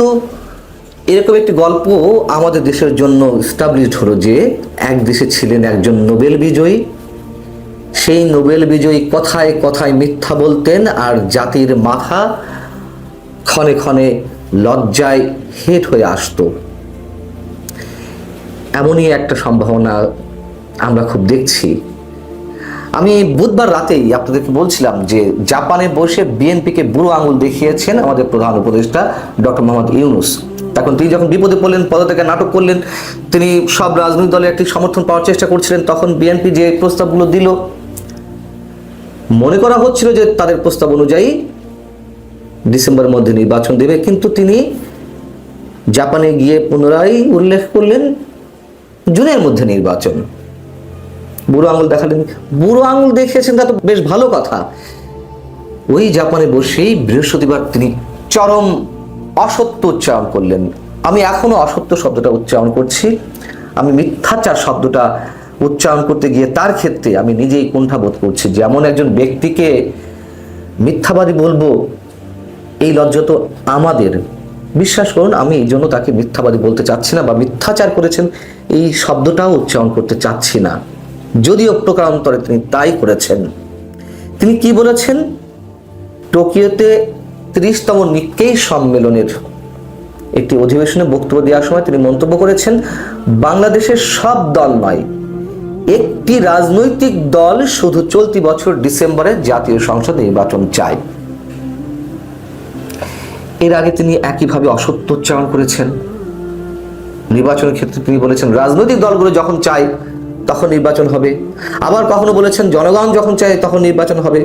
তো এরকম একটি গল্প আমাদের দেশের জন্য স্টাবলিশড হলো যে এক দেশে ছিলেন একজন নোবেল বিজয়ী। সেই নোবেল বিজয়ী কথায় কথায় মিথ্যা বলতেন আর জাতির মাথা ক্ষণে ক্ষণে লজ্জায় হেট হয়ে আসতো। এমনই একটা সম্ভাবনা আমরা খুব দেখছি। আমি বুধবার রাতেই আপনাদেরকে বলছিলাম যে জাপানে বসে বিএনপিকে বুড়ো আঙুল দেখিয়েছেন আমাদের প্রধান উপদেষ্টা ডক্টর মোহাম্মদ ইউনুস। তখন তিনি যখন বিপদে পড়লেন পদত্যাগে নাটক করলেন, তিনি সব রাজনৈতিক দলের একটি সমর্থন পাওয়ার চেষ্টা করছিলেন। তখন বিএনপি যে প্রস্তাবগুলো দিল, মনে করা হচ্ছিল যে তাদের প্রস্তাব অনুযায়ী ডিসেম্বরের মধ্যে নির্বাচন দেবে। কিন্তু তিনি জাপানে গিয়ে পুনরায় উল্লেখ করলেন, জুনের মধ্যে নির্বাচন। বুড়ো আঙুল দেখালেন বুড়ো আঙুল দেখিয়েছেন, তা তো বেশ ভালো কথা। ওই জাপানে বসেই বৃহস্পতিবার তিনি চরম অসত্য উচ্চারণ করলেন। আমি এখনও অসত্য শব্দটা উচ্চারণ করছি। আমি মিথ্যাচার শব্দটা উচ্চারণ করতে গিয়ে তার ক্ষেত্রে আমি নিজেই কুণ্ঠাবোধ করছি। যে এমন একজন ব্যক্তিকে মিথ্যাবাদী বলব, এই লজ্জা তো আমাদের। বিশ্বাস করুন, আমি এই জন্য তাকে মিথ্যাবাদী বলতে চাচ্ছি না বা মিথ্যাচার করেছেন, এই শব্দটাও উচ্চারণ করতে চাচ্ছি না। যদিও প্রকারান্তরে তিনি তাই করেছেন। তিনি কি বলেছেন? টোকিওতে ত্রিশতম নিক্কেই সম্মেলনের একটি অধিবেশনে বক্তব্য দেওয়ার সময় তিনি মন্তব্য করেছেন, বাংলাদেশের সব দল নয়, একটি রাজনৈতিক দল শুধু চলতি বছর ডিসেম্বরে জাতীয় সংসদ নির্বাচন চায়। এর আগে তিনি একইভাবে অসত্য উচ্চারণ করেছেন। নির্বাচনের ক্ষেত্রে তিনি বলেছেন, রাজনৈতিক দলগুলো যখন চায় তখন নির্বাচন হবে। আবার কখনো বলেছেন, জনগণ যখন চায় তখন নির্বাচন হবে।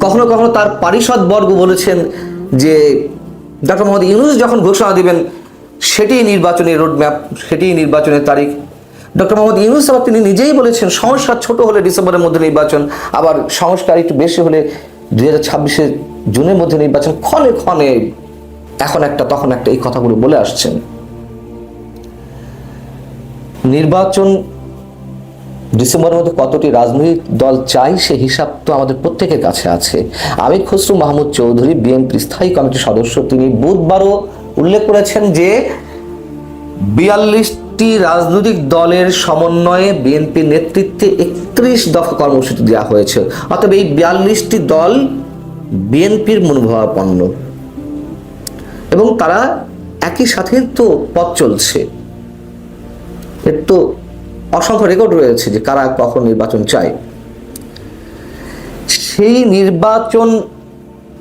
কখনো কখনো তার পারিষদ বর্গ বলেছেন যে, ডক্টর মোহাম্মদ ইউনুস যখন ঘোষণা দিবেন, সেটি নির্বাচনের রোডম্যাপ, সেটি নির্বাচনের তারিখ। ডক্টর মোহাম্মদ ইউনুস আবার তিনি নিজেই বলেছেন, সংস্কার ছোট হলে ডিসেম্বরের মধ্যে নির্বাচন, আবার সংস্কার একটু বেশি হলে দুই হাজার ছাব্বিশে জুনের মধ্যে নির্বাচন, ক্ষণে ক্ষণে এখন একটা, তখন একটা এই কথাগুলো বলে আসছেন। নির্বাচন ডিসেম্বরের মধ্যে কতটি রাজনৈতিক দল চাই সে হিসাব তো আমাদের প্রত্যেকের কাছে আছে। আমির খসরু, মাহমুদ চৌধুরী বিএনপির স্থায়ী কমিটির সদস্য, তিনি বুধবারও উল্লেখ করেছেন যে বিয়াল্লিশটি রাজনৈতিক দলের সমন্বয়ে বিএনপি নেতৃত্বে একত্রিশ দফা কর্মসূচি দেওয়া হয়েছে। অতএব এই বিয়াল্লিশটি দল বিএনপির মনোভাবাপন্ন। এবং তারা একই সাথে তো পথ চলছে। এর তো অসংখ্য রেকর্ড রয়েছে যে কারা কখন নির্বাচন চায়। সেই নির্বাচন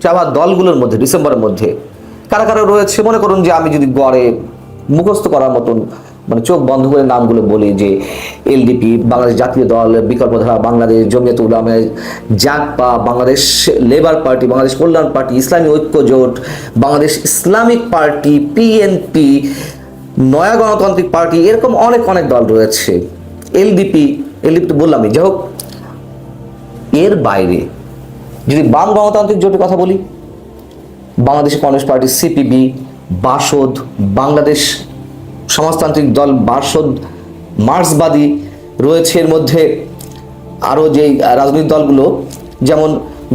চাওয়া দলগুলোর মধ্যে, ডিসেম্বরের মধ্যে কারা কারা রয়েছে? মনে করুন যে আমি যদি গড়ে মুখস্থ করার মতন মানে চোখ বন্ধ করে নামগুলো বলি যে LDP, Bangladesh Jatiya Dal, Bikalpadhara, Bangladesh, Jamiat Ulama, Jagpa, Bangladesh labour party, Bangladesh Kalyan party, Islami Oikya Jote, Bangladesh Islamic party, PNP, নয়া গণতান্ত্রিক পার্টি, এরকম অনেক অনেক দল রয়েছে। এলডিপি এলডিপি তো বললামই। যাই হোক, এর বাইরে যদি বাম গণতান্ত্রিক জোটের কথা বলি Bangladesh communist party CPB, Basad, Bangladesh Samajtantrik Dal Basad, মার্ক্সবাদী রয়েছে এর মধ্যে আরও যেই রাজনৈতিক দলগুলো, যেমন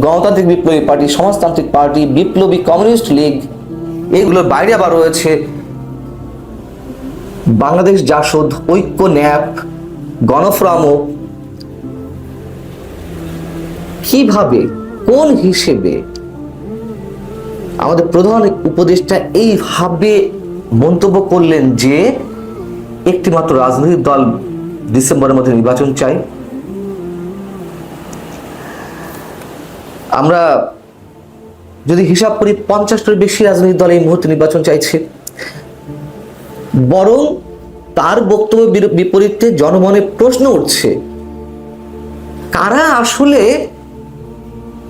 গণতান্ত্রিক বিপ্লবী পার্টি, সমাজতান্ত্রিক পার্টি, বিপ্লবী কমিউনিস্ট লীগ এইগুলোর বাইরে আবার রয়েছে বাংলাদেশ জাসদ, ঐক্য ন্যাপ গণফ্রামো কীভাবে, কোন হিসেবে আমাদের প্রধান উপদেষ্টা এইভাবে মন্তব্য করলেন যে একটিমাত্র রাজনৈতিক দল ডিসেম্বরের মধ্যে নির্বাচন চাই আমরা যদি হিসাব করি পঞ্চাশটার বেশি রাজনৈতিক দল এই মুহূর্তে নির্বাচন চাইছে। বরং তার বক্তব্য বিপরীতে জনমনে প্রশ্ন উঠছে। কারা আসলে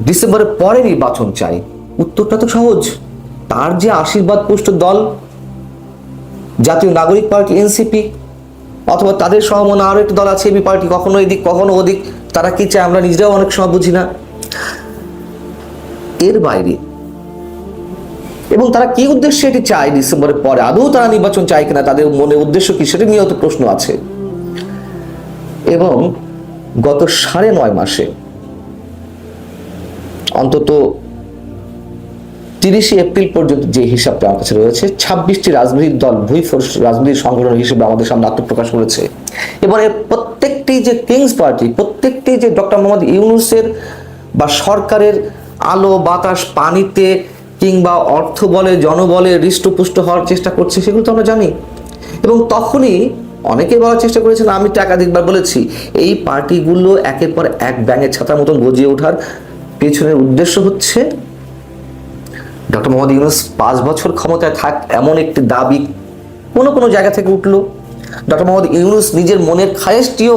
ডিসেম্বরের পরে নির্বাচন চায়? উত্তরটা তো সহজ। তার যে আশীর্বাদ পুষ্ট দল, জাতীয় নাগরিক পার্টি এনসিপি, অথবা তাদের সহমনা আরও একটি দল আছে, এবি পার্টি কখনো এদিক, কখনো ওদিক, তারা কি চায় আমরা নিজেরাও অনেক সময় বুঝি না। এর বাইরে এবং তারা কি উদ্দেশ্যে এটি চায় ডিসেম্বরের পরে? আদৌ তারা নির্বাচন চায় কিনা, তাদের মনে উদ্দেশ্য কি, সেটা নিয়েও তো প্রশ্ন আছে। এবং গত সাড়ে নয় মাসে, অন্তত তিরিশে এপ্রিল পর্যন্ত যে হিসাবটা আমার কাছে রয়েছে, ছাব্বিশটি রাজনৈতিক দল ভুইফোর্স রাজনৈতিক সংগঠন হিসেবে আমাদের সামনে আত্মপ্রকাশ করেছে। এবং এর প্রত্যেকটি যে কিংস পার্টি, প্রত্যেকটি যে ডক্টর মোহাম্মদ ইউনুসের বা সরকারের আলো, বাতাস, পানিতে কিংবা অর্থ বলে জনবলে হৃষ্টপুষ্ট হওয়ার চেষ্টা করছে, সেগুলো তো আমরা জানি। এবং তখনই অনেকে বলার চেষ্টা করেছেন, আমি তো একাধিকবার বলেছি, এই পার্টিগুলো একের পর এক ব্যাঙের ছাতার মতন গজিয়ে ওঠার পেছনের উদ্দেশ্য হচ্ছে, ডক্টর মোহাম্মদ ইউনুস পাঁচ বছর ক্ষমতায় থাক, এমন একটি দাবি কোনো কোনো জায়গা থেকে উঠল। ডক্টর মোহাম্মদ ইউনুস নিজের মনের খায়েশটিও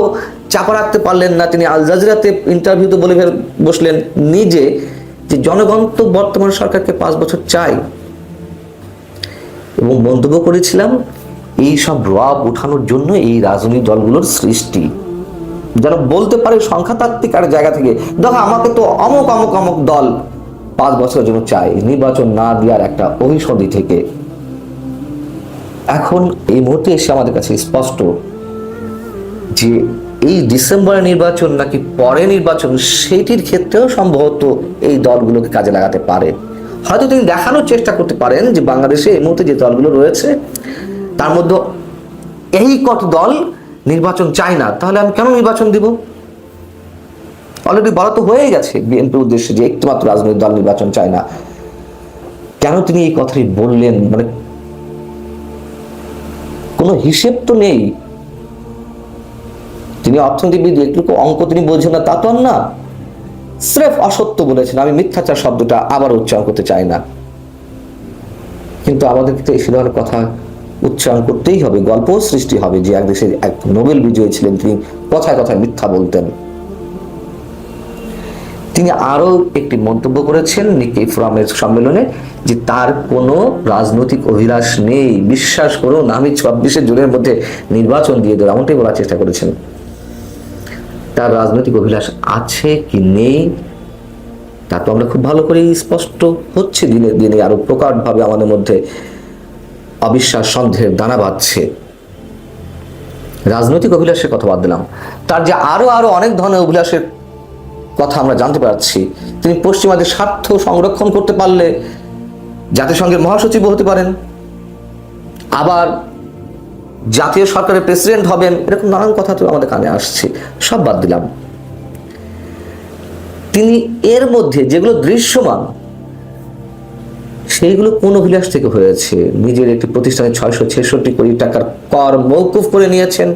চাপা রাখতে পারলেন না, তিনি আল জাজিরাতে ইন্টারভিউতে বলে বসলেন, নিজে যে জনগণ তো বর্তমান সরকারকে পাঁচ বছর চাই এবং মন্তব্য করেছিলাম, এই সব রব উঠানোর জন্য এই রাজনৈতিক দলগুলোর সৃষ্টি। যারা বলতে পারে সংখ্যাতাত্ত্বিক আর জায়গা থেকে, দেখো আমাকে তো অমুক অমুক অমুক দল পাঁচ বছরের জন্য চাই নির্বাচন না দেওয়ার একটা অভিসন্ধি থেকে। এখন এই মুহূর্তে এসে আমাদের কাছে স্পষ্ট যে এই ডিসেম্বরের নির্বাচন নাকি পরে নির্বাচন সেটির ক্ষেত্রেও সম্ভবত এই দলগুলোকে কাজে লাগাতে পারে। হয়তো তিনি দেখানোর চেষ্টা করতে পারেন যে বাংলাদেশে এই মুহূর্তে যে দলগুলো রয়েছে, তার মধ্যে এই কত দল নির্বাচন চায় না। তাহলে আমি কেন নির্বাচন দিব? অলরেডি বলা তো হয়ে গেছে, বিএনপির উদ্দেশ্যে যে একটিমাত্র রাজনৈতিক দল নির্বাচন চায় না। কেন তিনি এই কথাটি বললেন? মানে কোনো হিসেব তো নেই। তিনি অর্থনীতিবিদ একটু অঙ্ক তিনি বোঝেন না, তা তো আর না। স্রেফ অসত্য বলেছেন, আমি মিথ্যাচার শব্দটা আবার উচ্চারণ করতে চাই না। কিন্তু আমাদেরকে তো এই ধরনের কথা উচ্চারণ করতেই হবে গল্প সৃষ্টি হবে যে এক দেশের এক নোবেল বিজয়ী ছিলেন, তিনি কথায় কথায় মিথ্যা বলতেন। তিনি আরও একটি মন্তব্য করেছেন নিকি ফোরামের সম্মেলনে, যে তার কোনো রাজনৈতিক অভিলাষ নেই। বিশ্বাস করুন, আমি চব্বিশে জুনের মধ্যে নির্বাচন দিয়ে দেবো, এমনটাই বলার চেষ্টা করেছেন। তার রাজনৈতিক অভিলাষ আছে কি নেই, তা তো আমরা খুব ভালো করেই স্পষ্ট হচ্ছে। দিনে দিনে আরও প্রকারভাবে আমাদের মধ্যে অবিশ্বাস, সন্দেহের দানা বাঁধছে। রাজনৈতিক অভিলাষের কথা বাদ দিলাম। তার যে আরও আরও অনেক ধরনের অভিলাষের কথা আমরা জানতে পারছি, তিনি পশ্চিমাদের স্বার্থ সংরক্ষণ করতে পারলে জাতিসংঘের মহাসচিব হতে পারেন। আবার জাতীয় সরকারের প্রেসিডেন্ট হবেন, এরকম নানান কথা তো আমাদের কানে আসছে, সব বাদ দিলাম। তিনি এর মধ্যে যেগুলো দৃশ্যমান, সেইগুলো কোন অভিলাষ থেকে হয়েছে? নিজের একটি প্রতিষ্ঠানে ছয়শো ছেষট্টি কোটি টাকার কর মৌকুফ করে নিয়েছেন,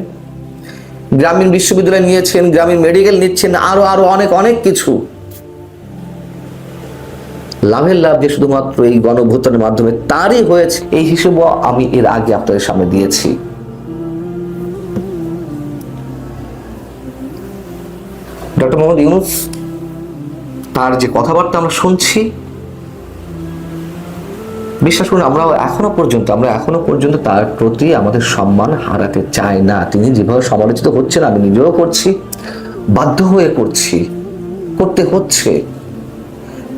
গ্রামীণ বিশ্ববিদ্যালয় নিয়েছেন, গ্রামীণ মেডিকেল নিচ্ছেন, আরও আরও অনেক অনেক কিছু। লাভের লাভ যে শুধুমাত্র এই গণভোটানের মাধ্যমে তারই হয়েছে, এই হিসেবেও আমি এর আগে আপনাদের সামনে দিয়েছি। ডক্টর মোহাম্মদ ইউনুস, তার যে কথাবার্তা আমরা শুনছি, বিশ্বাস করুন আমরা এখনও পর্যন্ত, আমরা এখনও পর্যন্ত তার প্রতি আমাদের সম্মান হারাতে চাই না। তিনি যেভাবে সমালোচিত হচ্ছেন, আমি নিজেও করছি, বাধ্য হয়ে করছি, করতে হচ্ছে।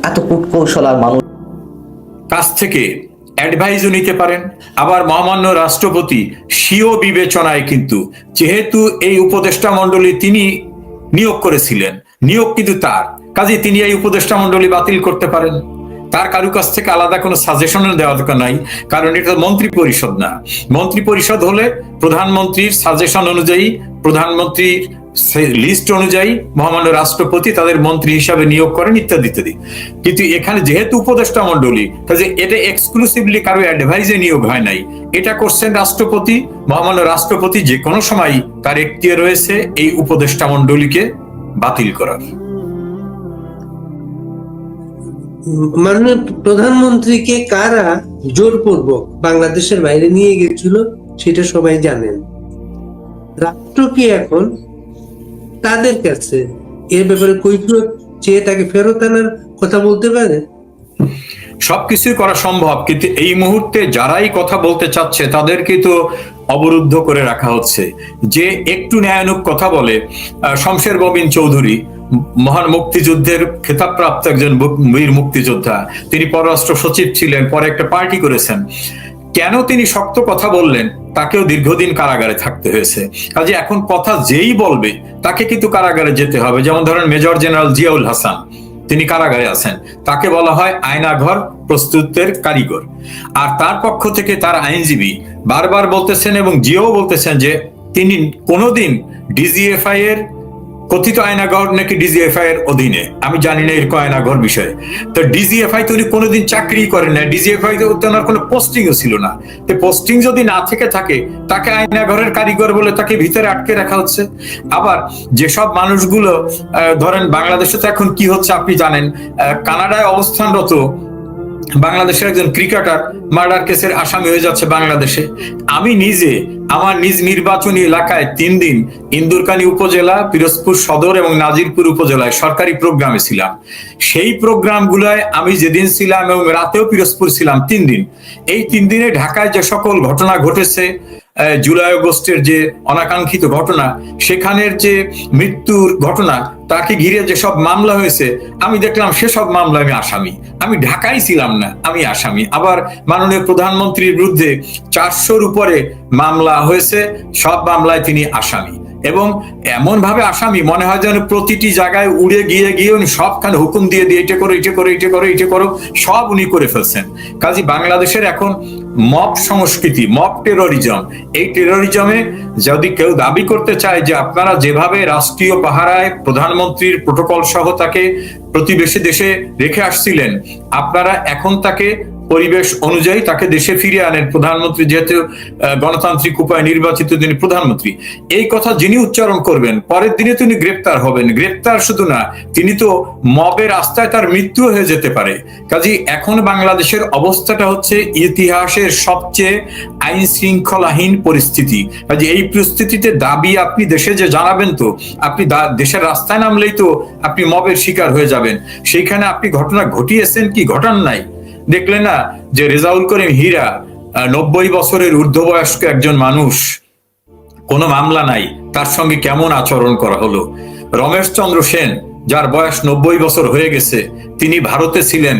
এত কূটকৌশল আর মানুষ কাছ থেকে অ্যাডভাইজও নিতে পারেন। আবার মহামান্য রাষ্ট্রপতি স্বীয় বিবেচনায় কিন্তু, যেহেতু এই উপদেষ্টা মণ্ডলী তিনি নিয়োগ করেছিলেন। নিয়োগ কিন্তু তার। কাজে তিনি এই উপদেষ্টা মন্ডলী বাতিল করতে পারেন। তার কারু কাছ থেকে আলাদা কোনো সাজেশন দেওয়া দরকার নাই, কারণ এটা মন্ত্রী পরিষদ না। মন্ত্রী পরিষদ হলে প্রধানমন্ত্রীর সাজেশন অনুযায়ী, প্রধানমন্ত্রীর লিস্ট অনুযায়ী মহামান্য রাষ্ট্রপতি তাদের মন্ত্রী হিসাবে নিয়োগ করেন ইত্যাদি ইত্যাদি। কিন্তু এখানে যেহেতু উপদেষ্টা মন্ডলী কাজে এটা এক্সক্লুসিভলি কারও অ্যাডভাইজে নিয়োগ হয় নাই। এটা করছেন রাষ্ট্রপতি, মহামান্য রাষ্ট্রপতি যে কোনো সময় তার এখতিয়ার রয়েছে এই উপদেষ্টা মন্ডলীকে বাতিল করার। মাননীয় প্রধানমন্ত্রীকে কারা জোরপূর্বক বাংলাদেশের বাইরে নিয়ে গেছিল সেটা সবাই জানেন। রাষ্ট্র কি এখন? তাদের কাছে। এ ব্যাপারে কৈফিয়ত চেয়ে তাকে ফেরত আনার কথা বলতে পারে? সবকিছুই করা সম্ভব, কিন্তু এই মুহূর্তে যারাই কথা বলতে চাচ্ছে তাদেরকে তো অবরুদ্ধ করে রাখা হচ্ছে। যে একটু ন্যায়ানুক কথা বলে শমশের ববিন চৌধুরী মহান মুক্তিযুদ্ধের খেতাবপ্রাপ্ত একজন বীর মুক্তিযোদ্ধা। তিনি পররাষ্ট্র সচিব ছিলেন, পরে একটা পার্টি করেছেন। কেন তিনি শক্ত কথা বললেন, তাকেও দীর্ঘদিন কারাগারে থাকতে হয়েছে। কাজে এখন কথা যেই বলবে, তাকে কিন্তু কারাগারে যেতে হবে। যেমন ধরেন মেজর জেনারেল জিয়াউল হাসান, তিনি কারাগারে আছেন। তাকে বলা হয় আয়নাঘর প্রস্তুতের কারিগর। আর তার পক্ষ থেকে তার আইনজীবী বারবার বলতেছেন এবং জিও বলতেছেন যে তিনি কোনোদিন ডিজিএফআই এর কথিত আয়নাঘর নাকি ডিজিএফআই এর অধীনে? আমি জানি না এরকম আয়নাঘর বিষয়ে। তো ডিজিএফআই তো উনি কোনোদিন চাকরি করেন না ডিজিএফআই তো ওনার কোনো পোস্টিংও ছিল না। তো পোস্টিং যদি না থেকে থাকে, তাকে আয়নাঘরের কারিগর বলে তাকে ভিতরে আটকে রাখা হচ্ছে। আবার যেসব মানুষগুলো ধরেন বাংলাদেশে তো এখন কি হচ্ছে আপনি জানেন কানাডায় অবস্থানরত বাংলাদেশের একজন ক্রিকেটার মার্ডার কেসের আসামি হয়ে যাচ্ছে বাংলাদেশে। আমি নিজে আমার নিজ নির্বাচনী এলাকায় তিন দিন ইন্দুরকানী উপজেলা, পিরোজপুর সদর এবং নাজিরপুর উপজেলায় সরকারি প্রোগ্রামে ছিলাম। সেই প্রোগ্রামগুলোয় আমি যেদিন ছিলাম এবং রাতেও পিরোজপুর ছিলাম তিন দিন। এই তিন দিনে ঢাকায় যে সকল ঘটনা ঘটেছে জুলাই আগস্টের যে অনাকাঙ্ক্ষিত ঘটনা, সেখানের যে মৃত্যুর ঘটনা, তাকে ঘিরে যে সব মামলা হয়েছে, আমি দেখলাম সেসব মামলা আমি আসামি। আমি ঢাকায় ছিলাম না, আমি আসামি। আবার মাননীয় প্রধানমন্ত্রীর বিরুদ্ধে চারশোর উপরে মামলা হয়েছে, সব মামলায় তিনি আসামি। এবং এমন ভাবে আসামি, মনে হয় যেন প্রতিটি জায়গায় উড়ে গিয়ে গিয়ে উনি সবখানে হুকুম দিয়ে দিয়ে এটা করো এটা করো এটা করো এটা করো, সব উনি করে ফেলছেন। কাজী বাংলাদেশের এখন মব সংস্কৃতি মপ টেরোরিজম এই টেরোরিজমে যদি কেউ দাবি করতে চায় যে আপনারা যেভাবে রাষ্ট্রীয় পাহারায় প্রধানমন্ত্রীর প্রোটোকল সহ তাকে প্রতিবেশী দেশে রেখে আসছিলেন, আপনারা এখন তাকে পরিবেশ অনুযায়ী তাকে দেশে ফিরে আনেন প্রধানমন্ত্রী, যেহেতু গণতান্ত্রিক উপায়ে নির্বাচিত তিনি প্রধানমন্ত্রী। এই কথা যিনি উচ্চারণ করবেন, পরের দিনে তিনি গ্রেপ্তার হবেন। গ্রেপ্তার শুধু না, তিনি তো মবের রাস্তায় তার মৃত্যু হয়ে যেতে পারে। কাজে এখন বাংলাদেশের অবস্থাটা হচ্ছে ইতিহাসের সবচেয়ে আইন শৃঙ্খলাহীন পরিস্থিতি। কাজে এই পরিস্থিতিতে দাবি আপনি দেশে যে জানাবেন তো, আপনি দেশের রাস্তায় নামলেই তো আপনি মবের শিকার হয়ে যাবেন। সেইখানে আপনি ঘটনা ঘটিয়েছেন কি? ঘটান নাই। দেখলেন না যে রেজাউল করিম হীরা নব্বই বছরের ঊর্ধ্ববয়স্ক একজন মানুষ, কোনো মামলা নাই, তার সঙ্গে কেমন আচরণ করা হলো? রমেশ চন্দ্র সেন, যার বয়স নব্বই বছর হয়ে গেছে, তিনি ভারতে ছিলেন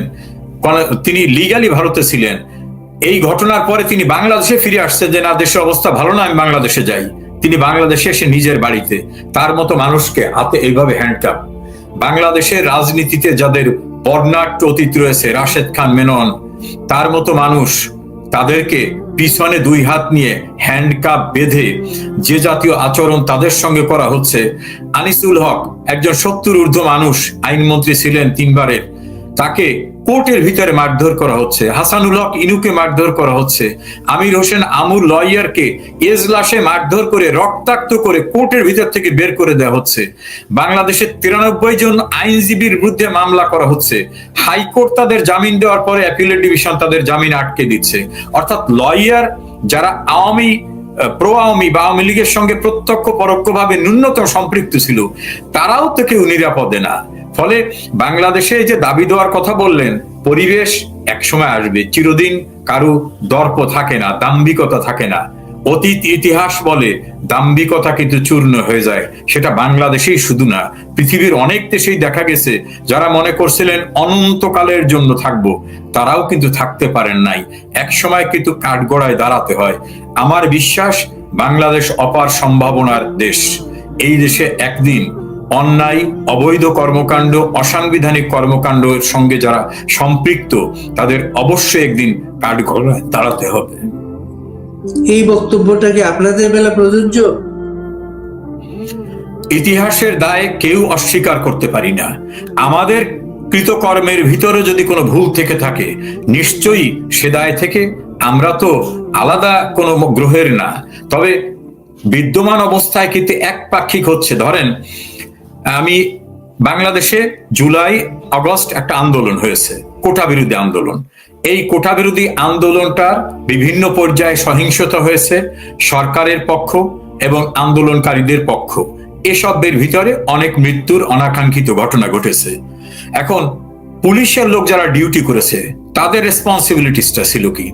তিনি লিগালি ভারতে ছিলেন। এই ঘটনার পরে তিনি বাংলাদেশে ফিরে আসছে যে, না, দেশের অবস্থা ভালো না, আমি বাংলাদেশে যাই। তিনি বাংলাদেশে এসে নিজের বাড়িতে, তার মতো মানুষকে হাতে এইভাবে হ্যান্ডকাপ বাংলাদেশের রাজনীতিতে যাদের বর্ণাঢ্য অতীত রয়েছে, রাশেদ খান মেনন। তার মতো মানুষ তাদেরকে পিছনে দুই হাত নিয়ে হ্যান্ড কাপ বেঁধে যে জাতীয় আচরণ তাদের সঙ্গে করা হচ্ছে। আনিসুল হক একজন সত্তর ঊর্ধ্ব মানুষ, আইনমন্ত্রী ছিলেন তিনবারের। তাকে কোর্টের ভিতরে মারধর করা হচ্ছে, হাসানুল হক ইনুকে মারধর করা হচ্ছে, আমির হোসেন আমুর লয়ারকে এজলাসে মারধর করে, রক্তাক্ত করে কোর্টের ভিতর থেকে বের করে দেওয়া হচ্ছে। বাংলাদেশের তিরানব্বই জন আইনজীবীর বিরুদ্ধে মামলা করা হচ্ছে। হাইকোর্ট তাদের জামিন দেওয়ার পরে অ্যাপিলেট ডিভিশন তাদের জামিন আটকে দিচ্ছে। অর্থাৎ লয়ার যারা আওয়ামী প্রো আওয়ামী বা আওয়ামী লীগের সঙ্গে প্রত্যক্ষ পরোক্ষভাবে ন্যূনতম সম্পৃক্ত ছিল, তারাও তো কেউ নিরাপদে না। ফলে বাংলাদেশে যে দাবি দেওয়ার কথা বললেন, পরিবেশ একসময় আসবে, চিরদিন কারু দর্প থাকে না, দাম্ভিকতা থাকে না। অতীত ইতিহাস বলে দাম্ভিকতা কিন্তু চূর্ণ হয়ে যায়, সেটা বাংলাদেশেই শুধু না, পৃথিবীর অনেক দেশেই দেখা গেছে, যারা মনে করছিলেন অনন্তকালের জন্য থাকব, তারাও কিন্তু থাকতে পারেন নাই। এক সময় কিন্তু কাঠগড়ায় দাঁড়াতে হয়। আমার বিশ্বাস, বাংলাদেশ অপার সম্ভাবনার দেশ। এই দেশে একদিন অন্যায় অবৈধ কর্মকাণ্ড অসাংবিধানিক কর্মকাণ্ডের সঙ্গে যারা সম্পৃক্ত তাদের অবশ্যই একদিন কাঠগড়ায় দাঁড়াতে হবে। এই বক্তব্যটা কি আপনাদের বেলা প্রযোজ্য? ইতিহাসের দায় কেউ অস্বীকার করতে পারি না। আমাদের কৃতকর্মের ভিতরে যদি কোনো ভুল থেকে থাকে নিশ্চয়ই সে দায় থেকে আমরা তো আলাদা কোনো গ্রহের না। তবে বিদ্যমান অবস্থায় কিন্তু একপাক্ষিক হচ্ছে। ধরেন আমি বাংলাদেশে জুলাই, আগস্ট একটা আন্দোলন হয়েছে কোটা বিরোধী আন্দোলন। এই কোটা বিরোধী আন্দোলনটার বিভিন্ন পর্যায়ে সহিংসতা হয়েছে, সরকারের পক্ষ এবং আন্দোলনকারীদের পক্ষ। এসবের ভিতরে অনেক মৃত্যুর অনাকাঙ্ক্ষিত ঘটনা ঘটেছে। এখন পুলিশের লোক যারা ডিউটি করেছে, তাদের রেসপন্সিবিলিটিসটা ছিল কি?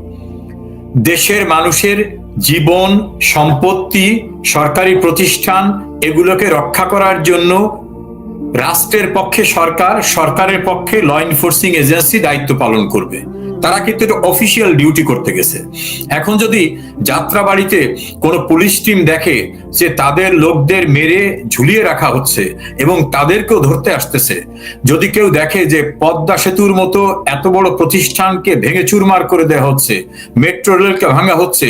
দেশের মানুষের জীবন, সম্পত্তি, সরকারি প্রতিষ্ঠান, এগুলোকে রক্ষা করার জন্য রাষ্ট্রের পক্ষে সরকার, সরকারের পক্ষে ল এনফোর্সিং এজেন্সি দায়িত্ব পালন করবে। তারা কিন্তু এটা অফিসিয়াল ডিউটি করতে গেছে। এখন যদি যাত্রা বাড়িতে কোনো পুলিশ টিম দেখে যে তাদের লোকদের মেরে ঝুলিয়ে রাখা হচ্ছে এবং তাদেরকেও ধরতে আসতেছে, যদি কেউ দেখে যে পদ্মা সেতুর মতো এত বড় প্রতিষ্ঠানকে ভেঙে চুরমার করে দেওয়া হচ্ছে মেট্রো রেলকে ভাঙা হচ্ছে